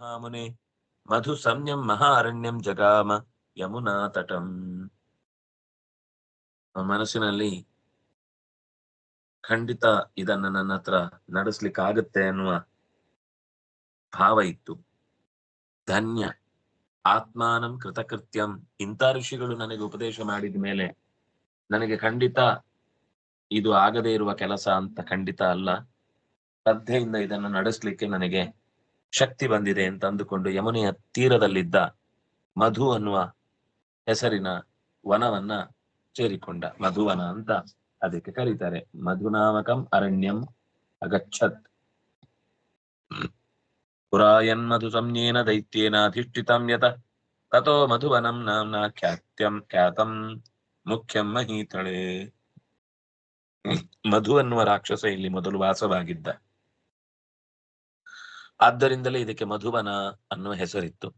ಮಹಾಮುನೆ ಮಧು ಸಂಯಂ ಮಹಾರಣ್ಯಂ ಜಗಾಮ ಯಮುನಾ ತಟಂ ಮನಸ್ಸಿನಲ್ಲಿ ಖಂಡಿತ ಇದನ್ನ ನನ್ನ ಹತ್ರ ನಡೆಸ್ಲಿಕ್ಕಾಗತ್ತೆ ಅನ್ನುವ ಭಾವ ಇತ್ತು. ಧನ್ಯ. ಆತ್ಮಾನಂ ಕೃತಕೃತ್ಯಂ. ಇಂಥ ಋಷಿಗಳು ನನಗೆ ಉಪದೇಶ ಮಾಡಿದ ಮೇಲೆ ನನಗೆ ಖಂಡಿತ ಇದು ಆಗದೇ ಇರುವ ಕೆಲಸ ಅಂತ ಖಂಡಿತ ಅಲ್ಲ. ಶ್ರದ್ಧೆಯಿಂದ ಇದನ್ನು ನಡೆಸಲಿಕ್ಕೆ ನನಗೆ ಶಕ್ತಿ ಬಂದಿದೆ ಅಂತ ಅಂದುಕೊಂಡು ಯಮುನೆಯ ತೀರದಲ್ಲಿದ್ದ ಮಧು ಅನ್ನುವ ಹೆಸರಿನ ವನವನ್ನ ಸೇರಿಕೊಂಡ ಮಧುವನ ಅಂತ ಅದಕ್ಕೆ ಕರೀತಾರೆ. ಮಧುನಾಮಕಂ ಅರಣ್ಯಂ ಅಗಚ್ಚತ್ ಪುರಾಯನ್ ಮಧು ಸಂಜ್ಞೇನ ದೈತ್ಯೇನಾಧಿಷ್ಠಿತಂ ಯತ. ತಥೋ ಮಧುವನಂ ನಾಂನ ಖ್ಯಾತ್ಯಂ ಖ್ಯಾತಂ ಮುಖ್ಯಂ ಮಹೀತಳೆ. ಮಧು ಅನ್ನುವ ರಾಕ್ಷಸ ಇಲ್ಲಿ ಮೊದಲು ವಾಸವಾಗಿದ್ದ. ಆದ್ದರಿಂದಲೇ ಇದಕ್ಕೆ ಮಧುವನ ಅನ್ನುವ ಹೆಸರಿತ್ತು.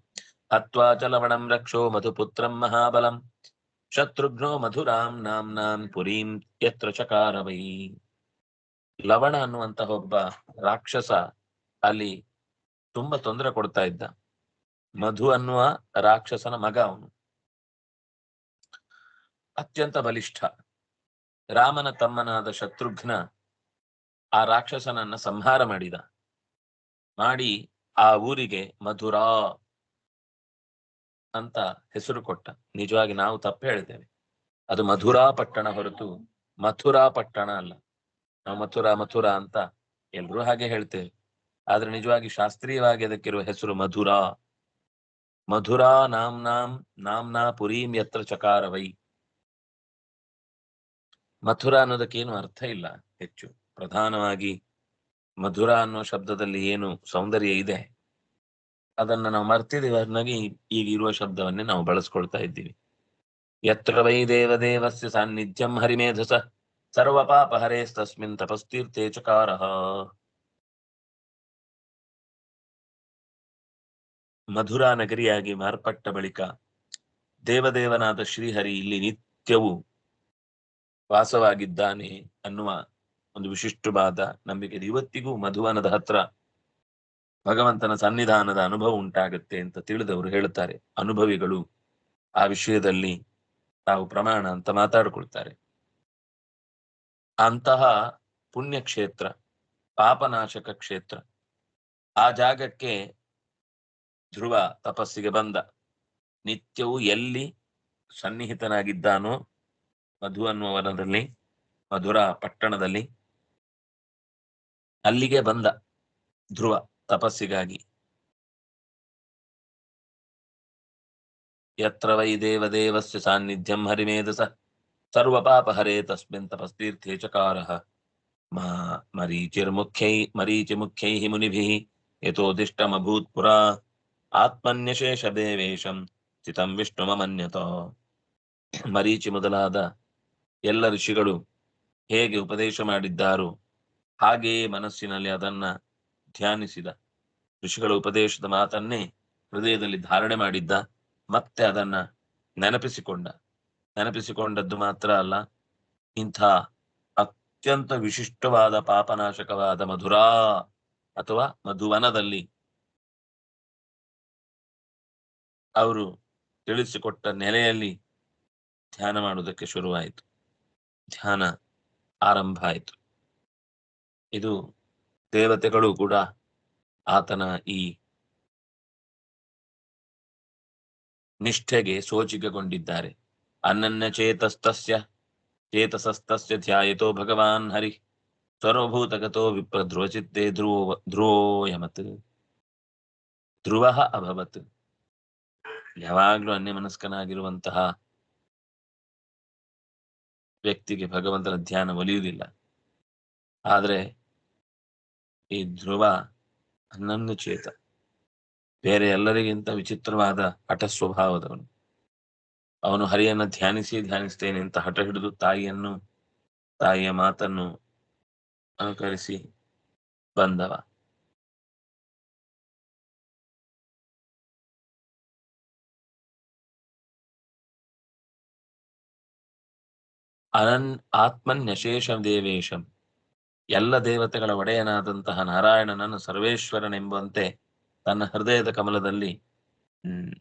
ಅತ್ವಾ ಚ ಲವಣಂ ರಕ್ಷೋ ಮಧುಪುತ್ರಂ ಮಹಾಬಲಂ. ಶತ್ರುಘ್ನೋ ಮಧುರಾಂ ನಾಂ ಪುರೀಂ ಯತ್ರ ಚಕಾರವೈ. ಲವಣ ಅನ್ನುವಂತಹ ಒಬ್ಬ ರಾಕ್ಷಸ ಅಲ್ಲಿ ತುಂಬಾ ತೊಂದರೆ ಕೊಡ್ತಾ ಇದ್ದ. ಮಧು ಅನ್ನುವ ರಾಕ್ಷಸನ ಮಗ ಅವನು. ಅತ್ಯಂತ ಬಲಿಷ್ಠ. ರಾಮನ ತಮ್ಮನಾದ ಶತ್ರುಘ್ನ ಆ ರಾಕ್ಷಸನನ್ನ ಸಂಹಾರ ಮಾಡಿದ. ಮಾಡಿ ಆ ಊರಿಗೆ ಮಧುರಾ ಅಂತ ಹೆಸರು ಕೊಟ್ಟ. ನಿಜವಾಗಿ ನಾವು ತಪ್ಪು ಹೇಳಿದ್ದೇವೆ. ಅದು ಮಧುರಾ ಪಟ್ಟಣ ಹೊರತು ಮಥುರಾ ಪಟ್ಟಣ ಅಲ್ಲ. ನಾವು ಮಥುರಾ ಮಥುರಾ ಅಂತ ಎಲ್ರೂ ಹಾಗೆ ಹೇಳ್ತೇವೆ. ಆದ್ರೆ ನಿಜವಾಗಿ ಶಾಸ್ತ್ರೀಯವಾಗಿ ಅದಕ್ಕಿರುವ ಹೆಸರು ಮಧುರಾ. ಮಧುರಾ ನಾಮ್ನಾಂ ನಾಮ್ನಾ ಪುರೀಂ ಯತ್ರ ಚಕಾರ ವೈ. ಮಥುರಾ ಅನ್ನೋದಕ್ಕೇನು ಅರ್ಥ ಇಲ್ಲ ಹೆಚ್ಚು. ಪ್ರಧಾನವಾಗಿ ಮಧುರ ಅನ್ನೋ ಶಬ್ದದಲ್ಲಿ ಏನು ಸೌಂದರ್ಯ ಇದೆ? ಅದನ್ನ ನಾವು ಮರ್ತಿದ್ದೀವಿ ಅದನ್ನಾಗಿ ಈಗ ಇರುವ ಶಬ್ದವನ್ನೇ ನಾವು ಬಳಸ್ಕೊಳ್ತಾ ಇದ್ದೀವಿ. ಯತ್ರ ವೈ ದೇವದೇವಸ್ಯ ಸಾನ್ನಿಧ್ಯಂ ಹರಿಮೇಧಸ, ಸರ್ವ ಪಾಪ ಹರೇಸ್ತಸ್ಮಿನ್ ತಪಸ್ತೀರ್ಥೇ ಚಕಾರ. ಮಧುರಾ ನಗರಿಯಾಗಿ ಮಾರ್ಪಟ್ಟ ಬಳಿಕ ದೇವದೇವನಾದ ಶ್ರೀಹರಿ ಇಲ್ಲಿ ನಿತ್ಯವೂ ವಾಸವಾಗಿದ್ದಾನೆ ಅನ್ನುವ ಒಂದು ವಿಶಿಷ್ಟವಾದ ನಂಬಿಕೆ. ಇವತ್ತಿಗೂ ಮಧುವನದ ಹತ್ರ ಭಗವಂತನ ಸನ್ನಿಧಾನದ ಅನುಭವ ಉಂಟಾಗುತ್ತೆ ಅಂತ ತಿಳಿದವರು ಹೇಳುತ್ತಾರೆ ಅನುಭವಿಗಳು ಆ ವಿಷಯದಲ್ಲಿ ತಾವು ಪ್ರಮಾಣ ಅಂತ ಮಾತಾಡಿಕೊಳ್ತಾರೆ ಅಂತಹ ಪುಣ್ಯಕ್ಷೇತ್ರ, ಪಾಪನಾಶಕ ಕ್ಷೇತ್ರ, ಆ ಜಾಗಕ್ಕೆ ಧ್ರುವ ತಪಸ್ಸಿಗೆ ಬಂದ ನಿತ್ಯವೂ ಎಲ್ಲಿ ಸನ್ನಿಹಿತನಾಗಿದ್ದಾನೋ ಮಧು ಅನ್ನುವ ವನದಲ್ಲಿ ಮಧುರ ಪಟ್ಟಣದಲ್ಲಿ ಅಲ್ಲಿಗೆ ಬಂದ ಧ್ರುವ ತಪಸ್ಸಿಗಾಗಿ. ಯತ್ರ ವೈ ದೇವದೇವಸ್ಯ ಸಾನ್ನಿಧ್ಯಂ ಹರಿಮೇಧಸ ಸರ್ವ ಪಾಪ ಹರೇ ತಸ್ಮಿನ್ ತಪಸ್ತೀರ್ಥೇ ಚಕಾರ. ಮಾ ಮರೀಚಿ ಮುಖ್ಯೈ ಮುನಿಭಿಃ ಯಥೋದಿಷ್ಟಮಭೂತ್ ದೇವೇಶಂ ಸ್ಥಿತಂ ವಿಷ್ಣುಮನ್ಯತ ಮರೀಚಿ ಮೊದಲಾದ ಎಲ್ಲ ಋಷಿಗಳು ಹೇಗೆ ಉಪದೇಶ ಮಾಡಿದ್ದಾರೋ ಹಾಗೆಯೇ ಮನಸ್ಸಿನಲ್ಲಿ ಅದನ್ನ ಧ್ಯಾನಿಸಿದ ಋಷಿಗಳ ಉಪದೇಶದ ಮಾತನ್ನೇ ಹೃದಯದಲ್ಲಿ ಧಾರಣೆ ಮಾಡಿದ್ದ, ಮತ್ತೆ ಅದನ್ನ ನೆನಪಿಸಿಕೊಂಡ. ನೆನಪಿಸಿಕೊಂಡದ್ದು ಮಾತ್ರ ಅಲ್ಲ, ಇಂಥ ಅತ್ಯಂತ ವಿಶಿಷ್ಟವಾದ ಪಾಪನಾಶಕವಾದ ಮಧುರಾ ಅಥವಾ ಮಧುವನದಲ್ಲಿ ಅವರು ತಿಳಿಸಿಕೊಟ್ಟ ನೆಲೆಯಲ್ಲಿ ಧ್ಯಾನ ಮಾಡುವುದಕ್ಕೆ ಶುರುವಾಯಿತು. ಧ್ಯಾನ ಆರಂಭ ಆಯಿತು. ಇದು ದೇವತೆಗಳು ಕೂಡ ಆತನ ಈ ನಿಷ್ಠೆಗೆ ಸೋಚಿಕೆಗೊಂಡಿದ್ದಾರೆ. ಅನನ್ಯ ಚೇತಸ್ತಸ್ಯ, ಚೇತಸಸ್ತಸ್ಯ ಧ್ಯಾಯತೋ ಭಗವಾನ್ ಹರಿ, ಸರ್ವಭೂತಗತೋ ವಿಪ್ರ ಧ್ರುವಚಿತ್ತೇ ಧ್ರುವ ಧ್ರುವೋಯಮತ್ ಧ್ರುವ ಅಭವತ್. ಯಾವಾಗ್ಲೂ ಅನ್ಯಮನಸ್ಕನಾಗಿರುವಂತಹ ವ್ಯಕ್ತಿಗೆ ಭಗವಂತನ ಧ್ಯಾನ ಒಲಿಯುವುದಿಲ್ಲ. ಆದ್ರೆ ಈ ಧ್ರುವ ಅನನ್ಯ ಚೇತ. ಬೇರೆ ಎಲ್ಲರಿಗಿಂತ ವಿಚಿತ್ರವಾದ ಹಠ ಸ್ವಭಾವದವನು. ಅವನು ಹರಿಯನ್ನ ಧ್ಯಾನಿಸಿ ಧ್ಯಾನಿಸ್ತೇನೆ ಅಂತ ಹಠ ಹಿಡಿದು ತಾಯಿಯನ್ನು, ತಾಯಿಯ ಮಾತನ್ನು ಅನುಕರಿಸಿ ಬಂದವ. ಅನನ್ ಆತ್ಮನ್ಯಶೇಷ ದೇವೇಶಂ. ಎಲ್ಲ ದೇವತೆಗಳ ಒಡೆಯನಾದಂತಹ ನಾರಾಯಣನನ್ನು ಸರ್ವೇಶ್ವರನೆಂಬಂತೆ ತನ್ನ ಹೃದಯದ ಕಮಲದಲ್ಲಿ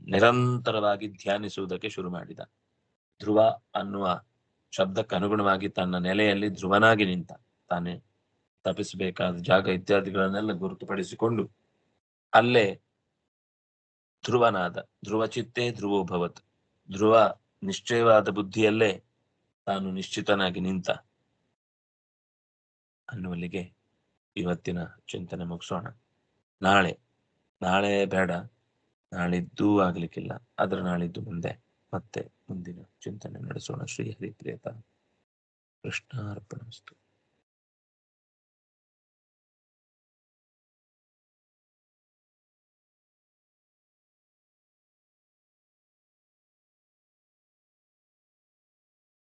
ನಿರಂತರವಾಗಿ ಧ್ಯಾನಿಸುವುದಕ್ಕೆ ಶುರು ಮಾಡಿದ. ಧ್ರುವ ಅನ್ನುವ ಶಬ್ದಕ್ಕೆ ಅನುಗುಣವಾಗಿ ತನ್ನ ನೆಲೆಯಲ್ಲಿ ಧ್ರುವನಾಗಿ ನಿಂತ, ತಾನೇ ತಪಿಸಬೇಕಾದ ಜಾಗ ಇತ್ಯಾದಿಗಳನ್ನೆಲ್ಲ ಗುರುತುಪಡಿಸಿಕೊಂಡು ಅಲ್ಲೇ ಧ್ರುವನಾದ, ಧ್ರುವ ಚಿತ್ತೇ ಧ್ರುವೋ ಭವತ್. ಧ್ರುವ ನಿಶ್ಚಯವಾದ ಬುದ್ಧಿಯಲ್ಲೇ ತಾನು ನಿಶ್ಚಿತನಾಗಿ ನಿಂತ ಅನ್ನುವಲ್ಲಿಗೆ ಇವತ್ತಿನ ಚಿಂತನೆ ಮುಗಿಸೋಣ. ನಾಳೆ ನಾಳೆ ಬೇಡ, ನಾಳಿದ್ದು ಆಗ್ಲಿಕ್ಕಿಲ್ಲ, ಆದ್ರೆ ನಾಳಿದ್ದು ಮುಂದೆ, ಮತ್ತೆ ಮುಂದಿನ ಚಿಂತನೆ ನಡೆಸೋಣ ಶ್ರೀ ಹರಿಪ್ರಿಯತ. ಕೃಷ್ಣಾರ್ಪಣಸ್ತು